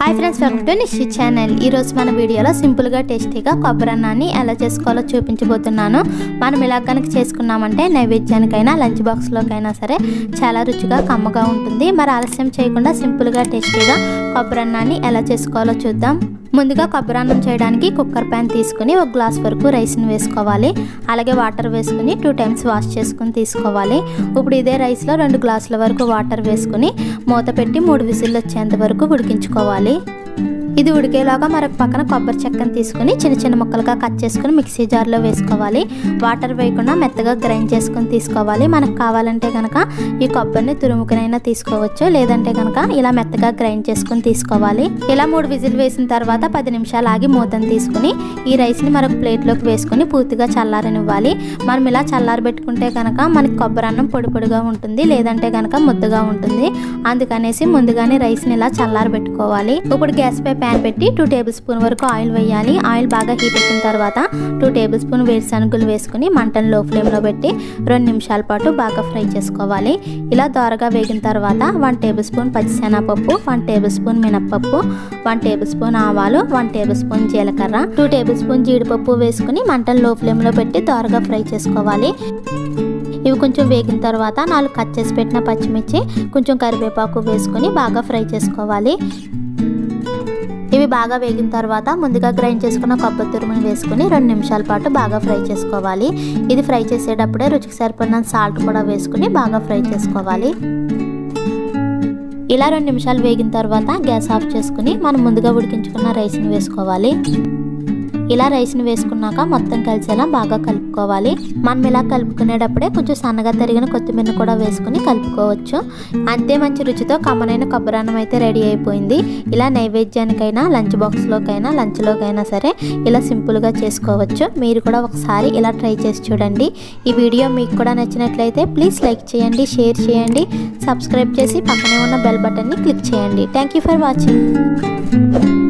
Hi friends welcome to Nishi channel. ఈరోజు మన వీడియోలో సింపుల్గా టేస్టీగా కొబ్బరి అన్నాన్ని ఎలా చేసుకోవాలో చూపించబోతున్నాను. మనం ఇలా కనుక చేసుకున్నామంటే నైవేద్యానికైనా లంచ్ బాక్స్లోకైనా సరే చాలా రుచిగా కమ్మగా ఉంటుంది. మరి ఆలస్యం చేయకుండా సింపుల్గా టేస్టీగా కొబ్బరి అన్నాన్ని ఎలా చేసుకోవాలో చూద్దాం. ముందుగా కొబ్బరి అన్నం చేయడానికి కుక్కర్ ప్యాన్ తీసుకుని ఒక గ్లాస్ వరకు రైస్ని వేసుకోవాలి. అలాగే వాటర్ వేసుకుని టూ టైమ్స్ వాష్ చేసుకుని తీసుకోవాలి. ఇప్పుడు ఇదే రైస్లో రెండు గ్లాసుల వరకు వాటర్ వేసుకుని మూత పెట్టి మూడు విజిల్లు వచ్చేంత వరకు ఉడికించుకోవాలి. ఇది ఉడికేలాగా మరొక పక్కన కొబ్బరి చెక్కను తీసుకుని చిన్న చిన్న ముక్కలుగా కట్ చేసుకుని మిక్సీ జార్లో వేసుకోవాలి. వాటర్ వేయకుండా మెత్తగా గ్రైండ్ చేసుకుని తీసుకోవాలి. మనకు కావాలంటే కనుక ఈ కొబ్బరిని తురుముకునైనా తీసుకోవచ్చు. లేదంటే కనుక ఇలా మెత్తగా గ్రైండ్ చేసుకుని తీసుకోవాలి. ఇలా మూడు విజిల్ వేసిన తర్వాత పది నిమిషాలు ఆగి మూతను తీసుకుని ఈ రైస్ని మరొక ప్లేట్లోకి వేసుకుని పూర్తిగా చల్లారనివ్వాలి. మనం ఇలా చల్లారి పెట్టుకుంటే కనుక మనకి కొబ్బరి అన్నం పొడి పొడిగా ఉంటుంది. లేదంటే కనుక ముద్దగా ఉంటుంది. అందుకనేసి ముందుగానే రైస్ని ఇలా చల్లారి పెట్టుకోవాలి ఇప్పుడు గ్యాస్ పై ప్యాన్ పెట్టి టూ టేబుల్ స్పూన్ వరకు ఆయిల్ వేయాలి. ఆయిల్ బాగా హీట్ ఎక్కిన తర్వాత టూ టేబుల్ స్పూన్ వేరుశనగలు వేసుకుని మంటను లో ఫ్లేమ్లో పెట్టి రెండు నిమిషాల పాటు బాగా ఫ్రై చేసుకోవాలి. ఇలా దోరగా వేగిన తర్వాత వన్ టేబుల్ స్పూన్ పచ్చిశనగపప్పు వన్ టేబుల్ స్పూన్ మినప్పప్పు వన్ టేబుల్ స్పూన్ ఆవాలు వన్ టేబుల్ స్పూన్ జీలకర్ర టూ టేబుల్ స్పూన్ జీడిపప్పు వేసుకుని మంటను లో ఫ్లేమ్లో పెట్టి దోరగా ఫ్రై చేసుకోవాలి. ఇవి కొంచెం వేగిన తర్వాత నాలుగు కట్ చేసి పెట్టిన పచ్చిమిర్చి కొంచెం కరివేపాకు వేసుకొని బాగా ఫ్రై చేసుకోవాలి. ఇవి బాగా వేగిన తర్వాత ముందుగా గ్రైండ్ చేసుకున్న కొబ్బరి తురుముని వేసుకుని రెండు నిమిషాల పాటు బాగా ఫ్రై చేసుకోవాలి. ఇది ఫ్రై చేసేటప్పుడే రుచికి సరిపడిన సాల్ట్ కూడా వేసుకుని బాగా ఫ్రై చేసుకోవాలి. ఇలా రెండు నిమిషాలు వేగిన తర్వాత గ్యాస్ ఆఫ్ చేసుకుని మనం ముందుగా ఉడికించుకున్న రైస్ని వేసుకోవాలి. ఇలా రైస్ని వేసుకున్నాక మొత్తం కలిసేలా బాగా కలుపుకోవాలి. మనం ఇలా కలుపుకునేటప్పుడే కొంచెం సన్నగా తరిగిన కొత్తిమీర కూడా వేసుకుని కలుపుకోవచ్చు. అంతే మంచి రుచితో కమ్మనైన కొబ్బరాన్నం అయితే రెడీ అయిపోయింది. ఇలా నైవేద్యానికైనా లంచ్ బాక్స్లోకైనా లంచ్లోకైనా సరే ఇలా సింపుల్గా చేసుకోవచ్చు. మీరు కూడా ఒకసారి ఇలా ట్రై చేసి చూడండి. ఈ వీడియో మీకు కూడా నచ్చినట్లయితే ప్లీజ్ లైక్ చేయండి షేర్ చేయండి సబ్స్క్రైబ్ చేసి పక్కనే ఉన్న బెల్ బటన్ని క్లిక్ చేయండి. Thank you for watching.